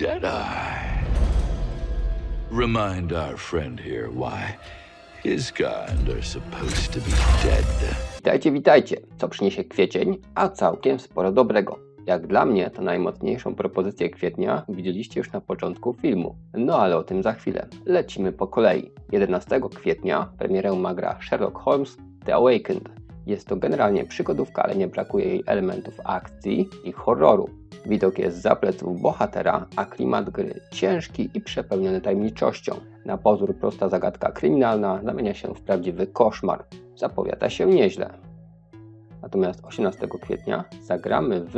Jedi. Remind our friend here why his kind are supposed to be dead. Witajcie, witajcie! Co przyniesie kwiecień? A całkiem sporo dobrego. Jak dla mnie, to najmocniejszą propozycję kwietnia widzieliście już na początku filmu. No ale o tym za chwilę. Lecimy po kolei. 11 kwietnia premierę ma gra Sherlock Holmes The Awakened. Jest to generalnie przygodówka, ale nie brakuje jej elementów akcji i horroru. Widok jest za pleców bohatera, a klimat gry ciężki i przepełniony tajemniczością. Na pozór prosta zagadka kryminalna zamienia się w prawdziwy koszmar. Zapowiada się nieźle. Natomiast 18 kwietnia zagramy w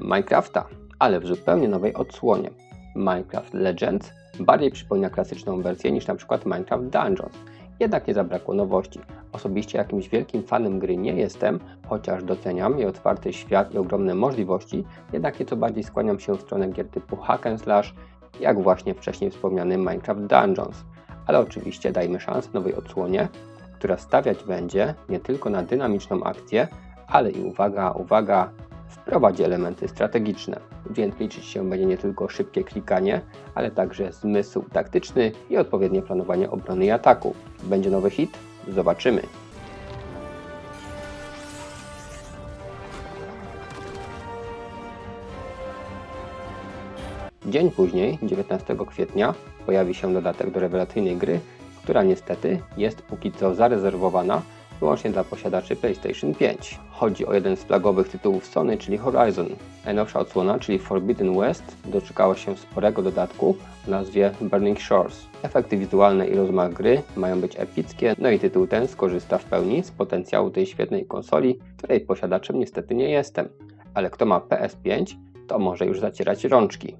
Minecrafta, ale w zupełnie nowej odsłonie. Minecraft Legends bardziej przypomina klasyczną wersję niż przykład Minecraft Dungeons. Jednak nie zabrakło nowości. Osobiście jakimś wielkim fanem gry nie jestem, chociaż doceniam jej otwarty świat i ogromne możliwości, jednak nieco bardziej skłaniam się w stronę gier typu hack and slash, jak właśnie wcześniej wspomniany Minecraft Dungeons. Ale oczywiście dajmy szansę nowej odsłonie, która stawiać będzie nie tylko na dynamiczną akcję, ale i uwaga, uwaga, wprowadzi elementy strategiczne, więc liczyć się będzie nie tylko szybkie klikanie, ale także zmysł taktyczny i odpowiednie planowanie obrony i ataku. Będzie nowy hit? Zobaczymy. Dzień później, 19 kwietnia, pojawi się dodatek do rewelacyjnej gry, która niestety jest póki co zarezerwowana wyłącznie dla posiadaczy PlayStation 5. Chodzi o jeden z flagowych tytułów Sony, czyli Horizon. Najnowsza odsłona, czyli Forbidden West, doczekała się sporego dodatku o nazwie Burning Shores. Efekty wizualne i rozmach gry mają być epickie, no i tytuł ten skorzysta w pełni z potencjału tej świetnej konsoli, której posiadaczem niestety nie jestem. Ale kto ma PS5, to może już zacierać rączki.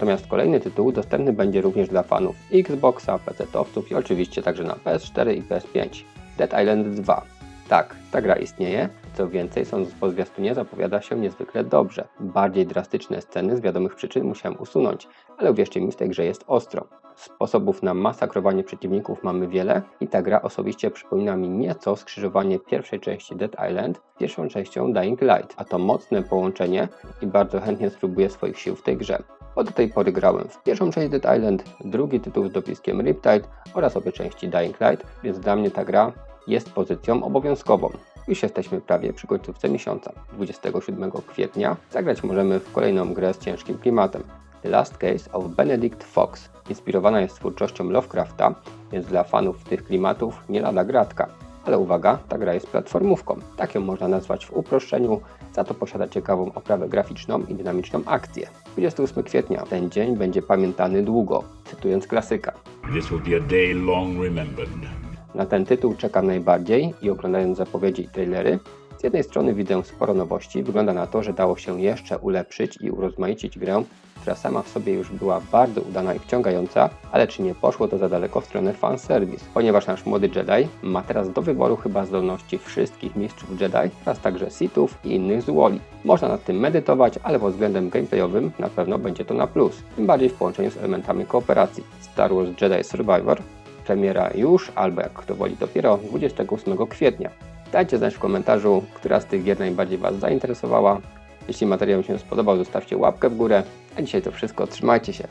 Natomiast kolejny tytuł dostępny będzie również dla fanów Xboxa, PC-owców i oczywiście także na PS4 i PS5. Dead Island 2. Tak, ta gra istnieje. Co więcej, sądząc po zwiastunie, zapowiada się niezwykle dobrze. Bardziej drastyczne sceny z wiadomych przyczyn musiałem usunąć, ale uwierzcie mi, w tej grze jest ostro. Sposobów na masakrowanie przeciwników mamy wiele i ta gra osobiście przypomina mi nieco skrzyżowanie pierwszej części Dead Island z pierwszą częścią Dying Light, a to mocne połączenie i bardzo chętnie spróbuję swoich sił w tej grze. Bo do tej pory grałem w pierwszą część Dead Island, drugi tytuł z dopiskiem Riptide oraz obie części Dying Light, więc dla mnie ta gra jest pozycją obowiązkową. Już jesteśmy prawie przy końcówce miesiąca. 27 kwietnia zagrać możemy w kolejną grę z ciężkim klimatem. The Last Case of Benedict Fox. Inspirowana jest twórczością Lovecrafta, więc dla fanów tych klimatów nie lada gratka. Ale uwaga, ta gra jest platformówką. Tak ją można nazwać w uproszczeniu, za to posiada ciekawą oprawę graficzną i dynamiczną akcję. 28 kwietnia. Ten dzień będzie pamiętany długo, cytując klasyka. Na ten tytuł czekam najbardziej i oglądając zapowiedzi i trailery, z jednej strony widzę sporo nowości, wygląda na to, że dało się jeszcze ulepszyć i urozmaicić grę, która sama w sobie już była bardzo udana i wciągająca, ale czy nie poszło to za daleko w stronę fanservice, ponieważ nasz młody Jedi ma teraz do wyboru chyba zdolności wszystkich mistrzów Jedi oraz także Sithów i innych z Woli. Można nad tym medytować, ale pod względem gameplayowym na pewno będzie to na plus, tym bardziej w połączeniu z elementami kooperacji. Star Wars Jedi Survivor Premiera już, albo jak kto woli dopiero 28 kwietnia. Dajcie znać w komentarzu, która z tych gier najbardziej Was zainteresowała. Jeśli materiał się spodobał, zostawcie łapkę w górę. A dzisiaj to wszystko, trzymajcie się.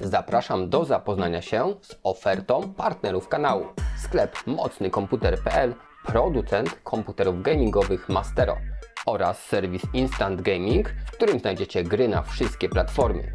Zapraszam do zapoznania się z ofertą partnerów kanału. Sklep mocnykomputer.pl, producent komputerów gamingowych Mastero oraz serwis Instant Gaming, w którym znajdziecie gry na wszystkie platformy.